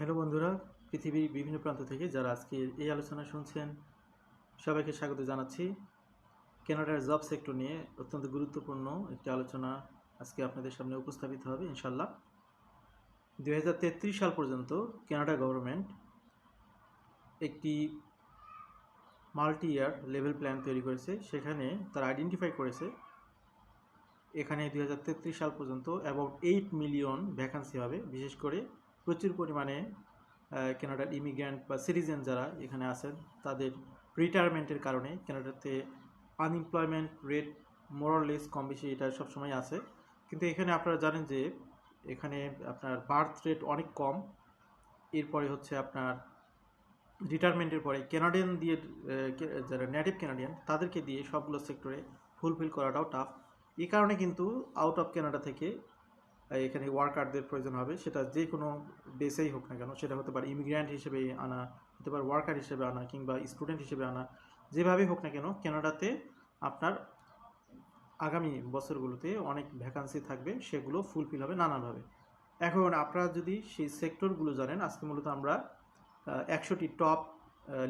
Hello বন্ধুরা পৃথিবীর বিভিন্ন প্রান্ত থেকে যারা আজকে এই আলোচনা শুনছেন সবাইকে স্বাগত জানাচ্ছি কেনাডার জব সেক্টর নিয়ে অত্যন্ত গুরুত্বপূর্ণ একটি আলোচনা আজকে আপনাদের সামনে উপস্থাপিত হবে ইনশাল্লাহ দু সাল পর্যন্ত কেনাডা গভর্নমেন্ট একটি মাল্টি ইয়ার লেভেল প্ল্যান তৈরি করেছে সেখানে তারা আইডেন্টিফাই করেছে এখানে দু সাল পর্যন্ত অ্যাবাউট এইট মিলিয়ন ভ্যাকান্সি হবে বিশেষ করে প্রচুর পরিমাণে কেনাডার ইমিগ্রেন্ট বা সিটিজেন যারা এখানে আছেন তাদের রিটায়ারমেন্টের কারণে কেনাডাতে আনএমপ্লয়মেন্ট রেট মোরলেস কম বেশি এটা সবসময় আছে কিন্তু এখানে আপনারা জানেন যে এখানে আপনার বার্থ রেট অনেক কম এরপরে হচ্ছে আপনার রিটায়ারমেন্টের পরে কেনাডিয়ান দিয়ে যারা নেটিভ কেনাডিয়ান তাদেরকে দিয়ে সবগুলো সেক্টরে ফুলফিল করাটাও টাফ এই কারণে কিন্তু আউট অফ কেনাডা থেকে এখানে ওয়ার্কারদের প্রয়োজন হবে সেটা যে কোনো বেসেই হোক না কেন সেটা হতে পারে ইমিগ্র্যান্ট হিসেবে আনা হতে পারে ওয়ার্কার হিসেবে আনা কিংবা স্টুডেন্ট হিসেবে আনা যেভাবেই হোক না কেন কেনাডাতে আপনার আগামী বছরগুলোতে অনেক ভ্যাকান্সি থাকবে সেগুলো ফুলফিল হবে নানানভাবে এখন আপনারা যদি সেই সেক্টরগুলো জানেন আজকে মূলত আমরা একশোটি টপ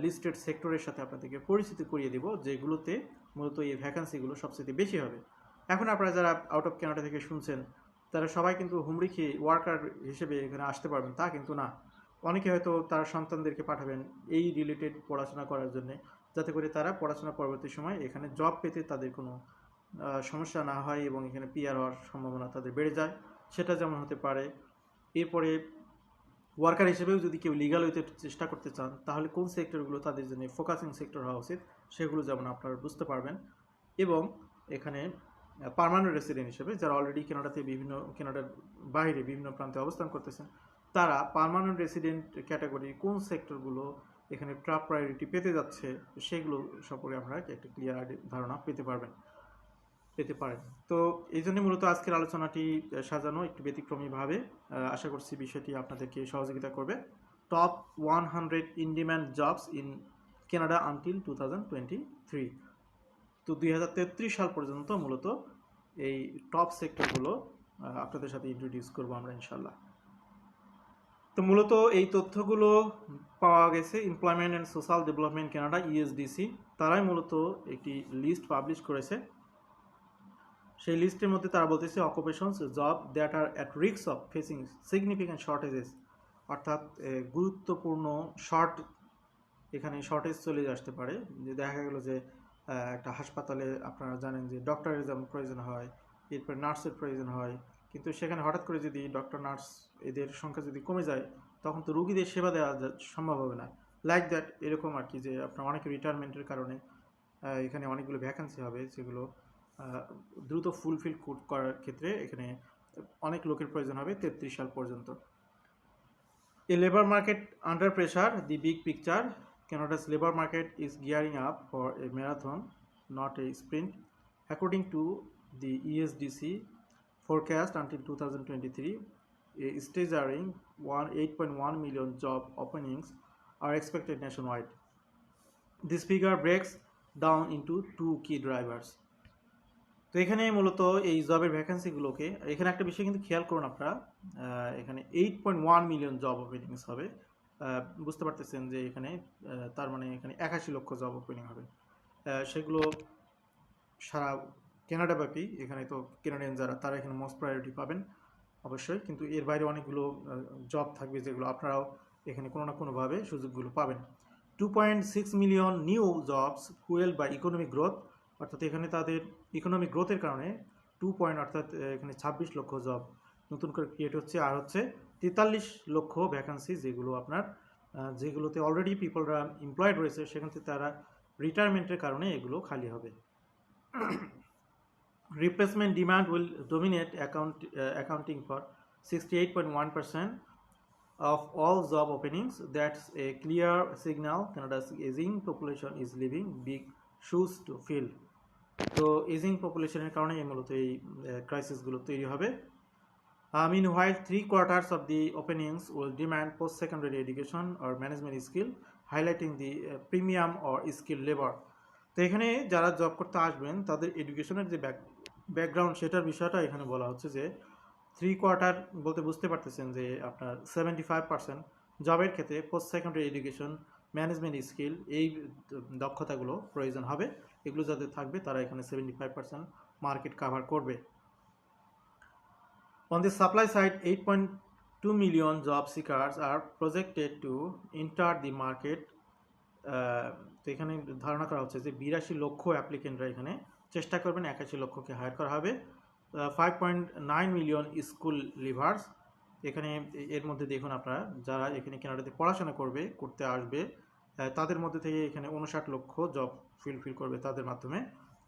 লিস্টেড সেক্টরের সাথে আপনাদেরকে পরিচিতি করিয়ে দেব যেগুলোতে মূলত এই ভ্যাকান্সিগুলো সবচেয়ে বেশি হবে এখন আপনারা যারা আউট অফ ক্যানাডা থেকে শুনছেন তারা সবাই কিন্তু হুমড়ি খেয়ে ওয়ার্কার হিসেবে এখানে আসতে পারবেন তা কিন্তু না অনেকে হয়তো তার সন্তানদেরকে পাঠাবেন এই রিলেটেড পড়াশোনা করার জন্য যাতে করে তারা পড়াশোনা পরবর্তী সময় এখানে জব পেতে তাদের কোনো সমস্যা না হয় এবং এখানে পিয়ার হওয়ার সম্ভাবনা তাদের বেড়ে যায় সেটা যেমন হতে পারে এরপরে ওয়ার্কার হিসেবেও যদি কেউ লিগাল হইতে চেষ্টা করতে চান তাহলে কোন সেক্টরগুলো তাদের জন্য ফোকাসিং সেক্টর হওয়া উচিত সেগুলো যেমন আপনারা বুঝতে পারবেন এবং এখানে পারমানেন্ট রেসিডেন্ট হিসেবে যারা অলরেডি কেনাডাতে বিভিন্ন কেনাডার বাইরে বিভিন্ন প্রান্তে অবস্থান করতেছেন তারা পারমানেন্ট রেসিডেন্ট ক্যাটাগরি কোন সেক্টরগুলো এখানে ট্রাপ প্রায়োরিটি পেতে যাচ্ছে সেগুলো সম্পর্কে আপনারা একটা ক্লিয়ার ধারণা পেতে পারবেন পেতে পারেন তো এই জন্যই মূলত আজকের আলোচনাটি সাজানো একটু ব্যতিক্রমীভাবে আশা করছি বিষয়টি আপনাদেরকে সহযোগিতা করবে top one hundred in demand jobs in Canada until two thousand twenty three তো দুই সাল পর্যন্ত মূলত এই টপ সেক্টরগুলো আপনাদের সাথে ইন্ট্রোডিউস করবো আমরা ইনশাল্লাহ তো মূলত এই তথ্যগুলো পাওয়া গেছে employment and social development Canada ESDC তারাই মূলত একটি লিস্ট পাবলিশ করেছে সেই লিস্টের মধ্যে তারা বলতেছে occupations job that are at রিক্স অফ ফেসিং সিগনিফিক্যান্ট শর্টেজেস অর্থাৎ গুরুত্বপূর্ণ শর্ট এখানে শর্টেজ চলে আসতে পারে যে দেখা গেল যে একটা হাসপাতালে আপনারা জানেন যে ডক্টরের যেমন প্রয়োজন হয় এরপরে নার্সের প্রয়োজন হয় কিন্তু সেখানে হঠাৎ করে যদি ডক্টর নার্স এদের সংখ্যা যদি কমে যায় তখন তো রুগীদের সেবা দেওয়া সম্ভব হবে না লাইক দ্যাট এরকম আর কি যে আপনার অনেকে রিটায়ারমেন্টের কারণে এখানে অনেকগুলো ভ্যাকান্সি হবে যেগুলো দ্রুত ফুলফিল করার ক্ষেত্রে এখানে অনেক লোকের প্রয়োজন হবে তেত্রিশ সাল পর্যন্ত a labour market under pressure the big picture Canada's labor market is gearing up for a marathon, not a sprint, according to the ESDC forecast until 2023. A staggering 8.1 million job openings are expected nationwide. This figure breaks down into two key drivers. তো এখানে মূলত এই জবের ভ্যাকেন্সিগুলোকে এখানে একটা বিষয় কিন্তু খেয়াল করুন আপনারা এখানে eight point one million job openings হবে বুঝতে পারতেছেন যে এখানে তার মানে এখানে একাশি লক্ষ জব ওপেনিং হবে সেগুলো সারা কেনাডাব্যাপী এখানে তো কেনাডিয়ান যারা তারা এখানে মোস্ট প্রায়োরিটি পাবেন অবশ্যই কিন্তু এর বাইরে অনেকগুলো জব থাকবে যেগুলো আপনারাও এখানে কোনো না কোনোভাবে সুযোগগুলো পাবেন two point six million new jobs fuel বা ইকোনমিক গ্রোথ অর্থাৎ এখানে তাদের ইকোনমিক গ্রোথের কারণে টু পয়েন্ট অর্থাৎ এখানে ছাব্বিশ লক্ষ জব নতুন করে ক্রিয়েট হচ্ছে আর হচ্ছে তেতাল্লিশ লক্ষ ভ্যাকান্সি যেগুলো আপনার যেগুলোতে অলরেডি পিপলরা এমপ্লয়েড রয়েছে সেখান থেকে তারা রিটায়ারমেন্টের কারণে এগুলো খালি হবে replacement demand will dominate account accounting for sixty eight point one percent of all job openings that's a clear signal Canada's ageing population is leaving big shoes to fill তো এজিং পপুলেশনের কারণে মূলত এই ক্রাইসিসগুলো তৈরি হবে Uh, meanwhile, three quarters of the openings will demand post-secondary education or management skill, highlighting the uh, premium or skilled labor. তো এখানে যারা জব করতে আসবেন তাদের এডুকেশনের যে ব্যাকগ্রাউন্ড সেটার বিষয়টা এখানে বলা হচ্ছে যে থ্রি কোয়ার্টার বলতে বুঝতে পারতেছেন যে আপনার সেভেন্টি ফাইভ পার্সেন্ট জবের ক্ষেত্রে post secondary education management skill এই দক্ষতাগুলো প্রয়োজন হবে এগুলো যাদের থাকবে তারা এখানে seventy five percent market cover করবে On the supply side, 8.2 million job seekers are projected to enter the market uh, তো এখানে ধারণা করা হচ্ছে যে বিরাশি লক্ষ অ্যাপ্লিকেন্টরা এখানে চেষ্টা করবেন একাশি লক্ষকে হায়ার করা হবে five point nine million school leavers এখানে এর মধ্যে দেখুন আপনারা যারা এখানে কেনাডাতে পড়াশোনা করবে করতে আসবে তাদের মধ্যে থেকে এখানে উনষাট লক্ষ জব ফিল ফিল করবে তাদের মাধ্যমে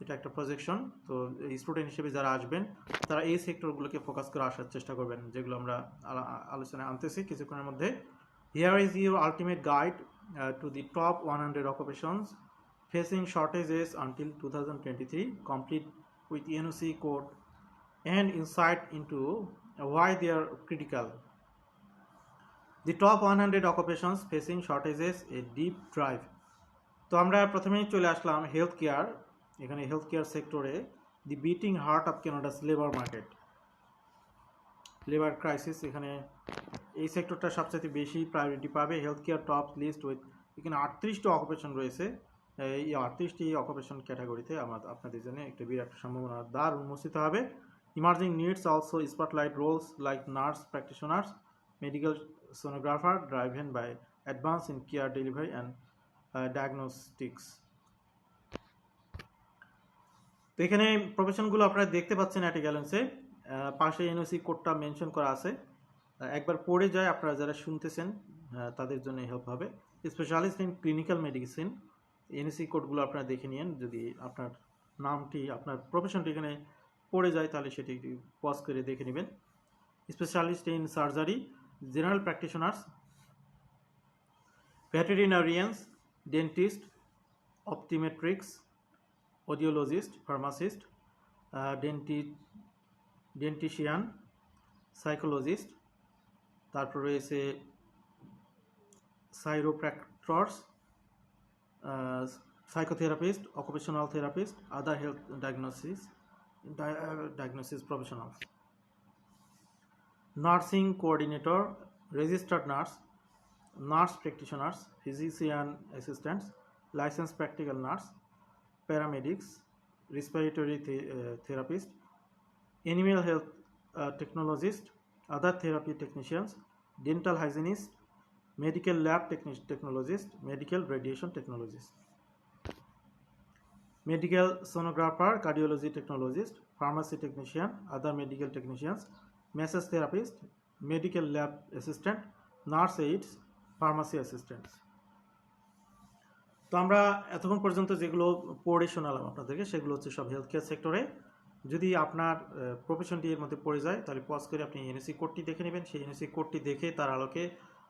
এটা একটা প্রজেকশন তো স্টুডেন্ট হিসেবে যারা আসবেন তারা এই সেক্টরগুলোকে ফোকাস করে আসার চেষ্টা করবেন যেগুলো আমরা আলোচনায় আনতেছি কিছুক্ষণের মধ্যে here is your ultimate guide to the top one hundred occupations facing shortages until two thousand twenty three complete with NOC code and insight why they are critical the top one hundred occupations facing shortages a deep dive তো আমরা প্রথমেই চলে আসলাম health care এখানে health care সেক্টরে the beating heart of Canada's labour market labour crisis এখানে এই সেক্টরটা সবচেয়ে বেশি প্রায়োরিটি পাবে health care top list with এখানে আটত্রিশটা অকুপেশন রয়েছে এই আটত্রিশটি অকুপেশন ক্যাটাগরিতে আমার আপনাদের জন্য একটা বিরাট সম্ভাবনা দ্বার উন্মোচিত হবে emerging needs also spotlight roles like nurse practitioners medical sonographer driven by advance in care delivery and diagnostics তো এখানে প্রফেশনগুলো আপনারা দেখতে পাচ্ছেন অ্যাটে গ্যালেন্সে পাশে এনওসি কোডটা মেনশন করা আছে একবার পড়ে যায় আপনারা যারা শুনতেছেন তাদের জন্য হেল্প হবে specialist in clinical medicine NOC কোডগুলো আপনারা দেখে নিন যদি আপনার নামটি আপনার প্রফেশনটি এখানে পড়ে যায় তাহলে সেটি পজ করে দেখে নেবেন specialist in surgery general practitioners veterinarians dentist optometrists audiologist pharmacist ডেন্টি ডেন্টিশিয়ান সাইকোলজিস্ট তারপর রয়েছে chiropractors psychotherapist occupational therapist other health diagnosis diagnosis professional nursing coordinator registered nurse nurse practitioners physician assistants license practical nurse paramedics, respiratory the therapists, animal health uh, technologists, other therapy technicians, dental hygienists, medical lab techn technologists, medical radiation technologists, medical sonographer, cardiology technologist, pharmacy technician, other medical technicians, massage therapist, medical lab assistant, nurse aides, pharmacy assistants. তো আমরা এতক্ষণ পর্যন্ত যেগুলো পড়ে শোনালাম আপনাদেরকে সেগুলো হচ্ছে সব হেলথ কেয়ার সেক্টরে যদি আপনার প্রফেশনটি এর মধ্যে পড়ে যায় তাহলে পজ করে আপনি এনএসসি কোডটি দেখে নেবেন সেই এনএসসি কোডটি দেখে তার আলোকে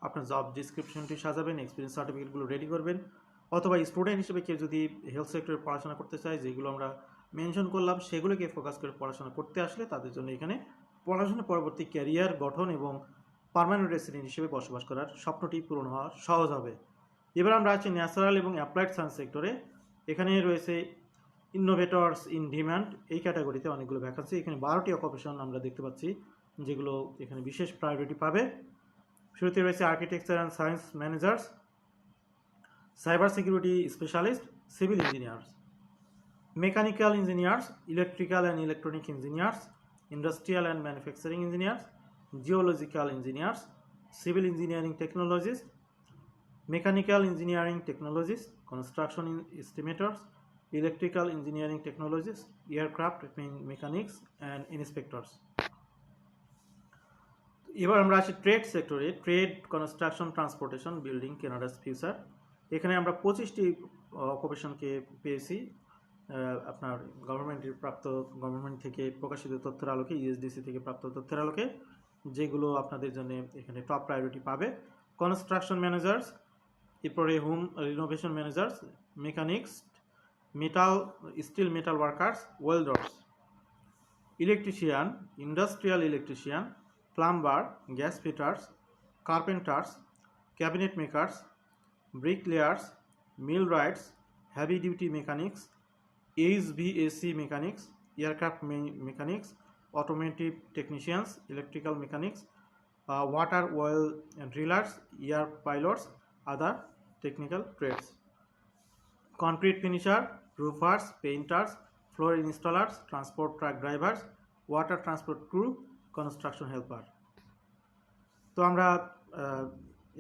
আপনার জব ডিসক্রিপশনটি সাজাবেন এক্সপিরিয়েন্স সার্টিফিকেটগুলো রেডি করবেন অথবা স্টুডেন্ট হিসেবে কেউ যদি হেলথ সেক্টরে পড়াশোনা করতে চায় যেগুলো আমরা মেনশন করলাম সেগুলোকে ফোকাস করে পড়াশোনা করতে আসলে তাদের জন্য এখানে পড়াশোনা পরবর্তী ক্যারিয়ার গঠন এবং পারমানেন্ট রেসিডেন্ট হিসেবে বসবাস করার স্বপ্নটি পূরণ হওয়া সহজ হবে এবার আমরা আছি ন্যাচারাল এবং অ্যাপ্লাইড সায়েন্স সেক্টরে এখানে রয়েছে ইনোভেটরস ইন ডিম্যান্ড এই ক্যাটাগরিতে অনেকগুলো ভ্যাকান্সি এখানে বারোটি অকুপেশন আমরা দেখতে পাচ্ছি যেগুলো এখানে বিশেষ প্রায়োরিটি পাবে শুরুতে রয়েছে architecture and science managers cyber security specialist civil engineers mechanical engineers electrical and electronic engineers industrial and manufacturing engineers geological engineers civil engineering technologist mechanical engineering technologists construction estimators, electrical engineering technologists aircraft mechanics and inspectors এবার আমরা আছি trade সেক্টরে trade construction transportation building Canada's future এখানে আমরা পঁচিশটি অকুপেশনকে পেয়েছি আপনার গভর্নমেন্টের প্রাপ্ত গভর্নমেন্ট থেকে প্রকাশিত তথ্যের আলোকে ইউএসডিসি থেকে প্রাপ্ত তথ্যের আলোকে যেগুলো আপনাদের জন্য এখানে টপ প্রায়োরিটি পাবে কনস্ট্রাকশন ম্যানেজার্স এরপরে home renovation managers mechanics metal steel metal workers welders electrician industrial electrician plumber gas fitters carpenters cabinet makers bricklayers millwrights heavy duty mechanics HVAC mechanics aircraft mechanics automotive technicians electrical mechanics water well drillers air pilots other technical trades concrete finisher roofers painters floor installers transport truck drivers water transport crew construction helper তো আমরা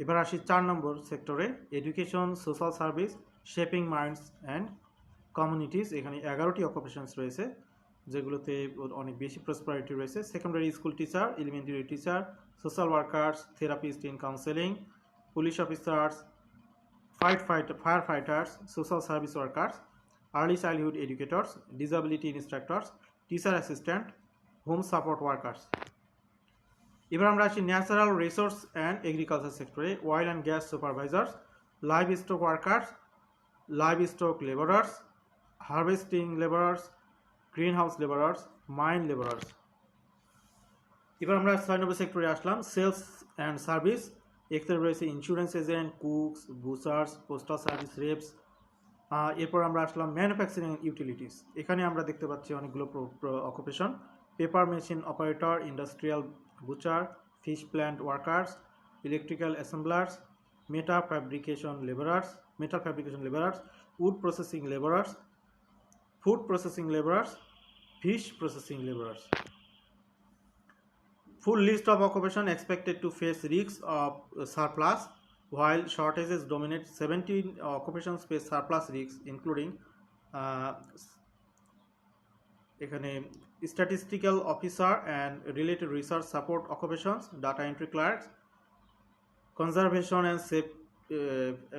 এবার আসি চার নম্বর সেক্টরে education social service shaping minds and communities এখানে এগারোটি occupations রয়েছে যেগুলোতে অনেক বেশি প্রসপারিটি রয়েছে secondary school teacher elementary teacher social workers therapist in counselling police officers fight fight firefighters social service workers early childhood educators disability instructors teacher assistant home support workers এবার আমরা আছি ন্যাচারাল রিসোর্স অ্যান্ড এগ্রিকালচার সেক্টরে oil and gas supervisors livestock workers livestock labourers harvesting labourers greenhouse labourers mine labourers এবার আমরা ছয় নম্বর সেক্টরে আসলাম sales and service এক্সের রয়েছে insurance agent cooks bussers postal service reps এরপর আমরা আসলাম ম্যানুফ্যাকচারিং ইউটিলিটিস এখানে আমরা দেখতে পাচ্ছি অনেকগুলো occupation paper machine operator industrial butcher fish plant workers electrical assemblers metal fabrication labourers metal fabrication labourers wood processing labourers food processing labourers fish processing labourers full list of occupation expected to face risks of surplus while shortages dominate 17 occupations face surplus risks including uh, এখানে statistical officer and related research support occupations data entry clerks conservation and safe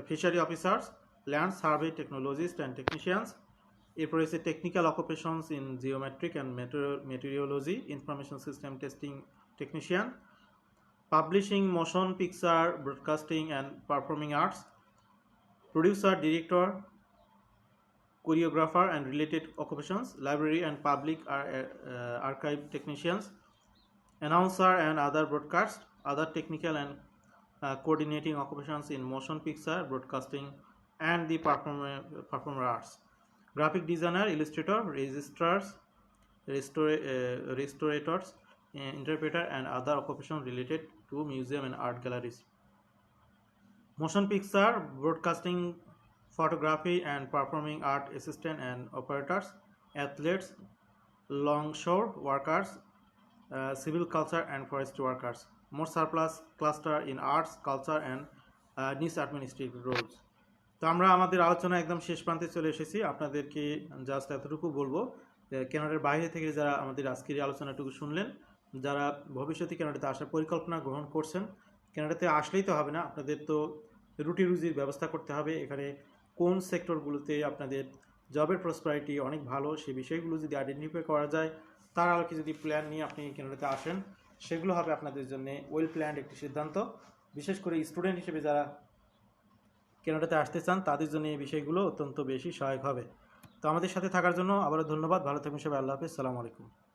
fishery officers land survey technologist and technicians এরপরে হচ্ছে technical occupations in geometric and meteorology information system testing technician, publishing, motion picture, broadcasting and performing arts, producer, director, choreographer and related occupations, library and public uh, uh, archive technicians, announcer and other broadcast, other technical and uh, coordinating occupations in motion picture, broadcasting and the performer arts, graphic designer, illustrator, registrars, restorators, interpreter and other occupations related to museum and art galleries. Motion picture, broadcasting, photography and performing art assistant and operators, athletes, longshore workers, uh, civil culture and forest workers. More surplus cluster in arts, culture and uh, niche administrative roles. তো আমরা আমাদের আলোচনা একদম শেষ প্রান্তে চলে এসেছি আপনাদেরকে জাস্ট এতটুকু বলবো ক্যানাডার বাইরে থেকে যারা আমাদের আজকের আলোচনাটুকু শুনলেন যারা ভবিষ্যতে ক্যানাডাতে আসার পরিকল্পনা গ্রহণ করছেন ক্যানাডাতে আসলেই তো হবে না আপনাদের তো রুটি রুজির ব্যবস্থা করতে হবে এখানে কোন সেক্টরগুলোতে আপনাদের জবের প্রসপারিটি অনেক ভালো সেই বিষয়গুলো যদি আইডেন্টিফাই করা যায় তার আলোকে যদি প্ল্যান নিয়ে আপনি ক্যানাডাতে আসেন সেগুলো হবে আপনাদের জন্য ওয়েল প্ল্যান্ড একটি সিদ্ধান্ত বিশেষ করে স্টুডেন্ট হিসেবে যারা ক্যানাডাতে আসতে চান তাদের জন্য এই বিষয়গুলো অত্যন্ত বেশি সহায়ক হবে তো আমাদের সাথে থাকার জন্য আবারও ধন্যবাদ ভালো থাকুন সবাই আল্লাহ হাফিজ সালামু আলাইকুম